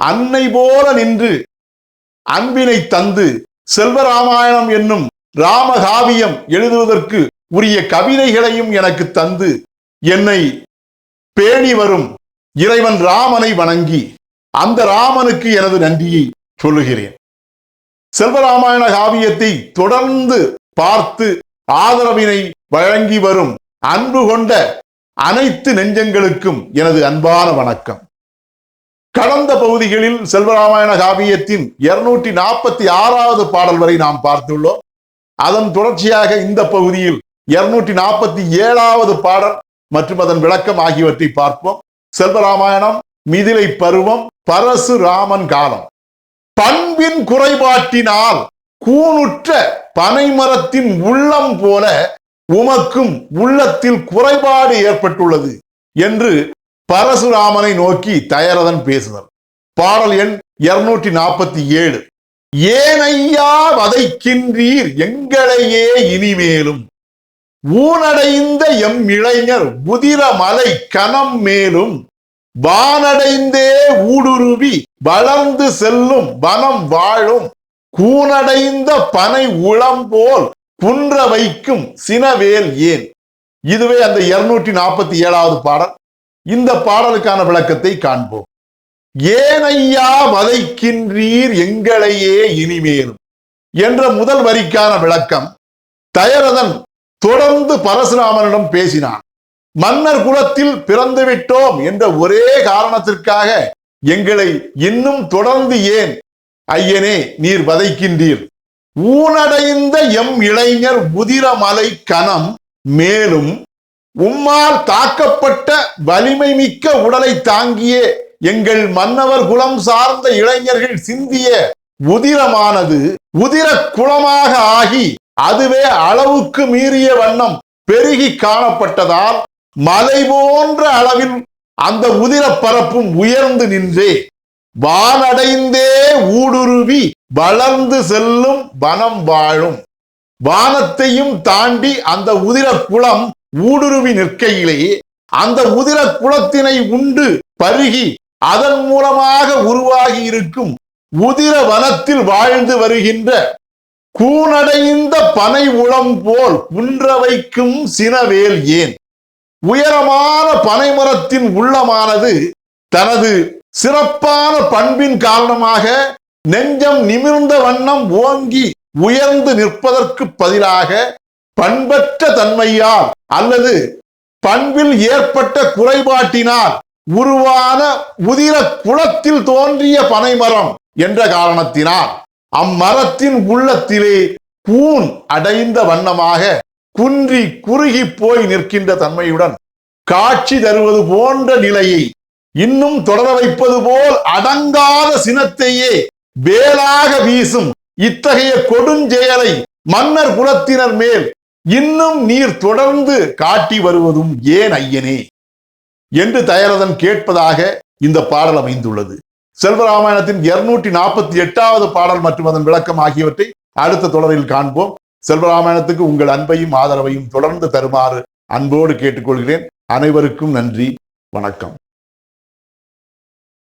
அன்னை போல நின்று அன்பினை தந்து செல்வராமாயணம் என்னும் ராமகாவியம் எழுதுவதற்கு உரிய கவிதைகளையும் எனக்கு தந்து என்னை பேணி வரும் இறைவன் ராமனை வணங்கி அந்த ராமனுக்கு எனது நன்றியை சொல்லுகிறேன். செல்வராமாயண காவியத்தை தொடர்ந்து பார்த்து ஆதரவினை வழங்கி வரும் அன்பு கொண்ட அனைத்து நெஞ்சங்களுக்கும் எனது அன்பான வணக்கம். கடந்த பகுதிகளில் செல்வராமாயண காவியத்தின் இருநூற்றி நாற்பத்தி ஆறாவது பாடல் வரை நாம் பார்த்துள்ளோம். அதன் தொடர்ச்சியாக இந்த பகுதியில் இருநூற்றி நாற்பத்தி ஏழாவது பாடல் மற்றும் அதன் விளக்கம் ஆகியவற்றை பார்ப்போம். செல்வராமாயணம் மிதிலை பருவம் பரசுராமன் காலம். பண்பின் குறைபாட்டினால் கூனுற்ற பனைமரத்தின் உள்ளம் போல உமக்கும் உள்ளத்தில் குறைபாடு ஏற்பட்டுள்ளது என்று பரசுராமனை நோக்கி தயரதன் பேசுதல் பாடல் எண் இருநூற்றி நாற்பத்தி ஏழு. ஏனையா வதைக்கின்றீர் எங்களையே இனிமேலும். ஊனடைந்த எம் இளைஞர் புதிர மலை கணம் மேலும். வானடைந்தே ஊடுருவி வளர்ந்து செல்லும் வனம் வாழும். கூனடைந்த பனை உளம் போல் குன்ற வைக்கும் சினவேல் ஏன்? இதுவே அந்த இருநூற்றி நாற்பத்தி ஏழாவது பாடல். இந்த பாடலுக்கான விளக்கத்தை காண்போம். ஏனையா வதைக்கின்றீர் எங்களையே இனிமேலும் என்ற முதல் வரிக்கான விளக்கம் தயரதன் தொடர்ந்து பரசுராமனிடம் பேசினான். மன்னர் குலத்தில் பிறந்துவிட்டோம் என்ற ஒரே காரணத்திற்காக எங்களை இன்னும் தொடர்ந்து ஏன் ஐயனே நீர் வதைக்கின்றீர்? ஊனடைந்த எம் இளைஞர் உதிரமலை கணம் மேலும் உம்மால் தாக்கப்பட்ட வலிமை மிக்க உடலை தாங்கிய எங்கள் மன்னவர் குலம் சார்ந்த இளைஞர்கள் சிந்திய உதிரமானது உதிர குளமாக ஆகி அதுவே அளவுக்கு மீறிய வண்ணம் பெருகி காணப்பட்டதால் மலை போன்ற அளவில் அந்த உதிர பரப்பும் உயர்ந்து நின்றே. வானடைந்தே ஊடுருவி வளர்ந்து செல்லும் வனம் வாழும். வானத்தையும் தாண்டி அந்த உதிர குளம் ஊடுருவி நிற்கையிலே அந்த உதிர குளத்தினை உண்டு பருகி அதன் மூலமாக உருவாகி இருக்கும் உதிர வனத்தில் வாழ்ந்து வருகின்ற கூனடைந்த பனை உளம் போல் குன்ற வைக்கும் சினவேல் ஏன்? உயரமான பனைமரத்தின் உள்ளமானது தனது சிறப்பான பண்பின் காரணமாக நெஞ்சம் நிமிர்ந்த வண்ணம் ஓங்கி உயர்ந்து நிற்பதற்கு பதிலாக பண்பற்ற தன்மையால் அல்லது பண்பில் ஏற்பட்ட குறைபாட்டினால் உருவான உதிர குளத்தில் தோன்றிய பனைமரம் என்ற காரணத்தினால் அம்மரத்தின் உள்ளத்திலே கூன் அடைந்த வண்ணமாக குன்றி குறுகி போய் நிற்கின்ற தன்மையுடன் காட்சி தருவது போன்ற நிலையை இன்னும் தொடர வைப்பது போல் அடங்காத சினத்தையே வேலாக வீசும் இத்தகைய கொடுஞ்செயலை மன்னர் குலத்தினர் மேல் இன்னும் நீர் தொடர்ந்து காட்டி வருவதும் ஏன் ஐயனே? என்று தயரதன் கேட்பதாக இந்த பாடல் அமைந்துள்ளது. செல்வராமாயணத்தின் இருநூற்றி நாற்பத்தி எட்டாவது பாடல் மற்றும் அதன் விளக்கம் ஆகியவற்றை அடுத்த தொடரில் காண்போம். செல்வராமாயணத்துக்கு உங்கள் அன்பையும் ஆதரவையும் தொடர்ந்து தருமாறு அன்போடு கேட்டுக்கொள்கிறேன். அனைவருக்கும் நன்றி. வணக்கம்.